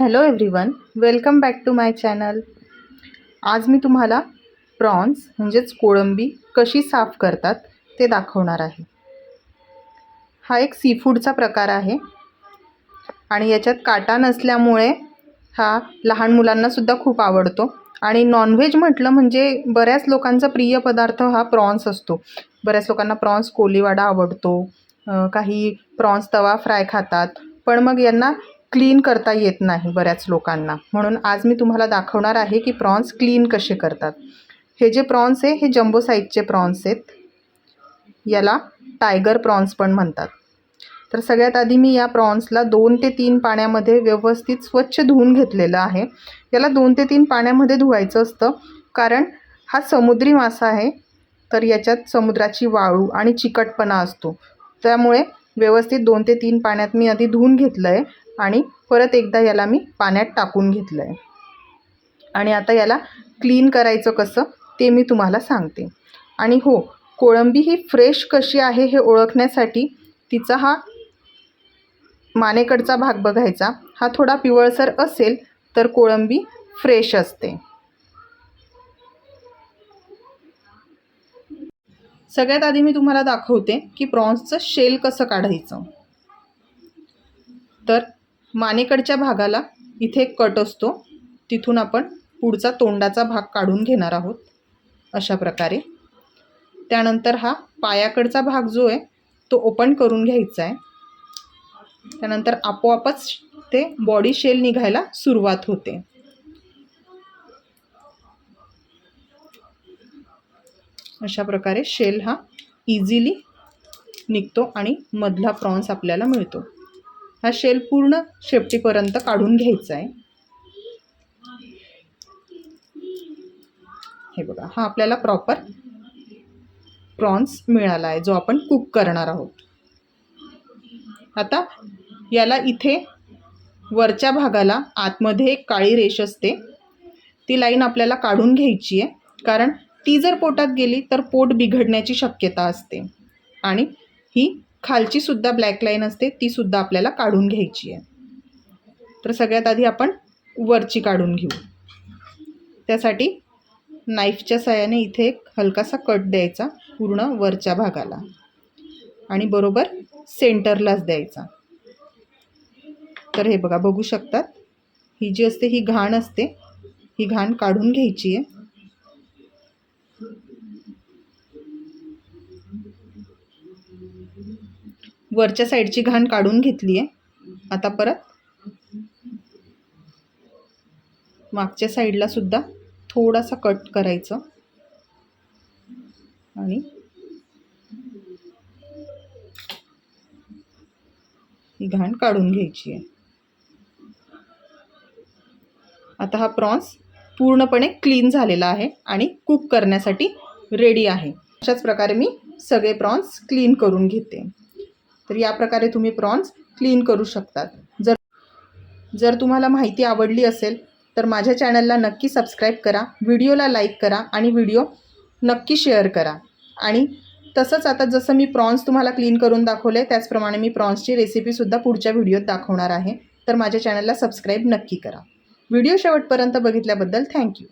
Hello everyone welcome back to my channel आज मी तुम्हाला प्रॉन्स म्हणजेच कोळंबी कशी साफ करतात ते दाखवणार आहे. हा एक सीफूडचा प्रकार आहे. आणि याच्यात काटा नसल्यामुळे हा लहान मुलांनासुद्धा खूप आवडतो. आणि नॉनव्हेज म्हटलं म्हणजे बऱ्याच लोकांचा प्रिय पदार्थ हा प्रॉन्स असतो. बऱ्याच लोकांना प्रॉन्स कोलीवाडा आवडतो. काही प्रॉन्स तवा फ्राय खातात. पण मग यांना क्लीन करता येत नाही बऱ्याच लोकांना. म्हणून आज मी तुम्हाला दाखवणार आहे की प्रॉन्स क्लीन कसे करतात. हे जे प्रॉन्स आहे हे जम्बो साईजचे प्रॉन्स आहेत. याला टायगर प्रॉन्स पण म्हणतात. तर सगळ्यात आधी मी या प्रॉन्सला दोन ते तीन पाण्यामध्ये व्यवस्थित स्वच्छ धुवून घेतलेलं आहे. याला दोन ते तीन पाण्यामध्ये धुवायचं असतं. कारण हा समुद्री मासा आहे तर याच्यात समुद्राची वाळू आणि चिकटपणा असतो. त्यामुळे व्यवस्थित दोन ते तीन पाण्यात मी आधी धुवून घेतलं आहे आणि परत एकदा याला मी पाण्यात टाकून घेतलं आहे आणि आता याला क्लीन करायचं कसं ते मी तुम्हाला सांगते. आणि हो कोळंबी ही फ्रेश कशी आहे हे ओळखण्यासाठी तिचा हा मानेकडचा भाग बघायचा. हा थोडा पिवळसर असेल तर कोळंबी फ्रेश असते. सगळ्यात आधी मी तुम्हाला दाखवते की प्रॉन्सचं शेल कसं काढायचं. तर मानेकडच्या भागाला इथे एक कट असतो. तिथून आपण पुढचा तोंडाचा भाग काढून घेणार आहोत. अशा प्रकारे. त्यानंतर हा पायाकडचा भाग जो आहे तो ओपन करून घ्यायचा आहे. त्यानंतर आपोआपच ते बॉडी शेल निघायला सुरुवात होते. अशा प्रकारे शेल हा इझिली निघतो आणि मधला प्रॉन्स आपल्याला मिळतो. हा शेल पूर्ण शेपटीपर्यंत काढून घ्यायचा आहे. हे बघा हा आपल्याला प्रॉपर प्रॉन्स मिळाला आहे जो आपण कुक करणार आहोत. आता याला इथे वरच्या भागाला आतमध्ये एक काळी रेष असते. ती लाईन आपल्याला काढून घ्यायची आहे कारण ती जर पोटात गेली तर पोट बिघडण्याची शक्यता असते. आणि ही खालची सुद्धा ब्लॅक लाईन असते ती सुद्धा आपल्याला काढून घ्यायची आहे. तर सगळ्यात आधी आपण वरची काढून घेऊ. त्यासाठी नाईफच्या साह्याने इथे एक हलकासा कट द्यायचा पूर्ण वरच्या भागाला. आणि बरोबर सेंटरलाच द्यायचा. तर हे बघा बघू शकतात. ही जी असते ही घाण असते ही घाण काढून घ्यायची आहे. वरच्या साईडची घाण काढून घेतली आहे. आता परत मागच्या साईडला सुद्धा थोडासा कट करायचं. आणि ही घाण काढून घ्यायची आहे. आता हा प्रॉन्स पूर्णपणे क्लीन झालेला आहे आणि कुक करण्यासाठी रेडी आहे. अशाच प्रकारे मी सगळे प्रॉन्स क्लीन करून घेते. तर या प्रकारे तुम्ही प्रॉन्स क्लीन करू शकतात. जर जर तुम्हाला माहिती आवडली असेल तर माझ्या चॅनलला नक्की सबस्क्राईब करा व्हिडिओला लाईक करा आणि व्हिडिओ नक्की शेअर करा. आणि तसंच आता जसं मी प्रॉन्स तुम्हाला क्लीन करून दाखवले त्याचप्रमाणे मी प्रॉन्सची रेसिपीसुद्धा पुढच्या व्हिडिओत दाखवणार आहे. तर माझ्या चॅनलला सबस्क्राईब नक्की करा. व्हिडिओ शेवटपर्यंत बघितल्याबद्दल थँक्यू.